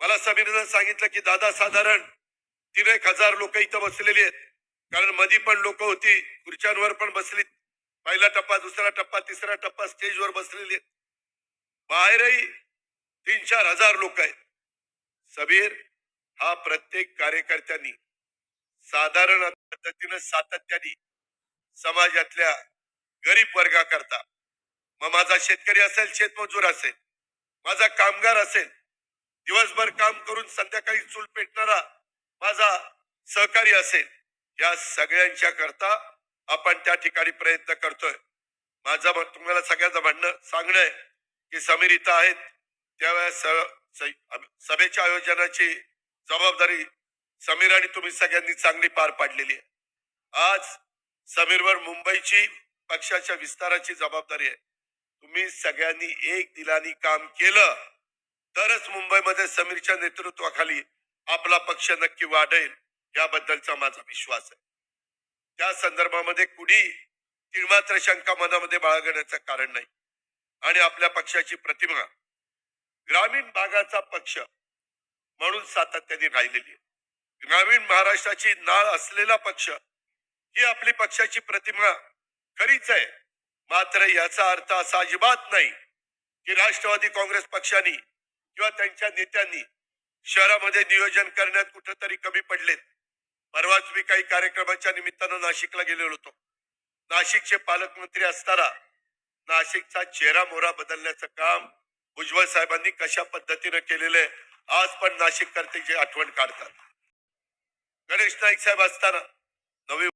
मला समीरनं सांगितलं की दादा साधारण तीन एक हजार लोक इथं बसलेली आहेत. कारण मधी पण लोक होती खुर्च्यांवर पण बसली. पहिला टप्पा दुसरा टप्पा तिसरा टप्पा स्टेजवर बसलेली आहेत. बाहेरही तीन चार हजार लोक आहेत. समीर हा प्रत्येक कार्यकर्त्यांनी साधारण पद्धतीनं सातत्याने समाजातल्या गरीब वर्गाकरता मग माझा शेतकरी असेल शेतमजूर असेल माझा कामगार असेल दिवसभर काम करून संध्याकाळी चूल पेटणारा माझा सहकारी असेल या सगळ्यांच्या करता आपण त्या ठिकाणी प्रयत्न करतोय. माझं तुम्हाला सगळ्यांचं म्हणणं सांगणं आहे की समीर इथं आहेत. त्यावेळेस स- सभेच्या आयोजनाची जबाबदारी समीर आणि तुम्ही सगळ्यांनी चांगली पार पाडलेली आहे. आज समीरवर मुंबईची पक्षाच्या विस्ताराची जबाबदारी आहे. तुम्ही सगळ्यांनी एक दिलानी काम केलं समीरच्या नेतृत्वाखाली आपला पक्ष नक्की वाढेल याबद्दलचा माझा विश्वास आहे. त्या संदर्भामध्ये कुणी तिळमात्र शंका मनामध्ये बाळगण्याचं कारण नाही. आणि आपल्या पक्षाची प्रतिमा ग्रामीण भागाचा पक्ष म्हणून सातत्याने राहिलेली आहे. ग्रामीण महाराष्ट्राची नाळ असलेला पक्ष ही आपली पक्षाची प्रतिमा खरीच आहे. मात्र याचा अर्थ असा अजिबात नाही की राष्ट्रवादी काँग्रेस पक्षाने किंवा त्यांच्या नेत्यांनी शहरामध्ये नियोजन करण्यात कुठेतरी कमी पडलेत. परवाच मी काही कार्यक्रमाच्या निमित्तानं नाशिकला गेलेलो होतो. नाशिकचे पालकमंत्री असताना नाशिकचा चेहरा मोहरा बदलण्याचं काम भुजबळ साहेबांनी कशा पद्धतीनं केलेलं आहे आज पण नाशिक आठवण काढतात. गणेश नाईक साहेब असताना नवी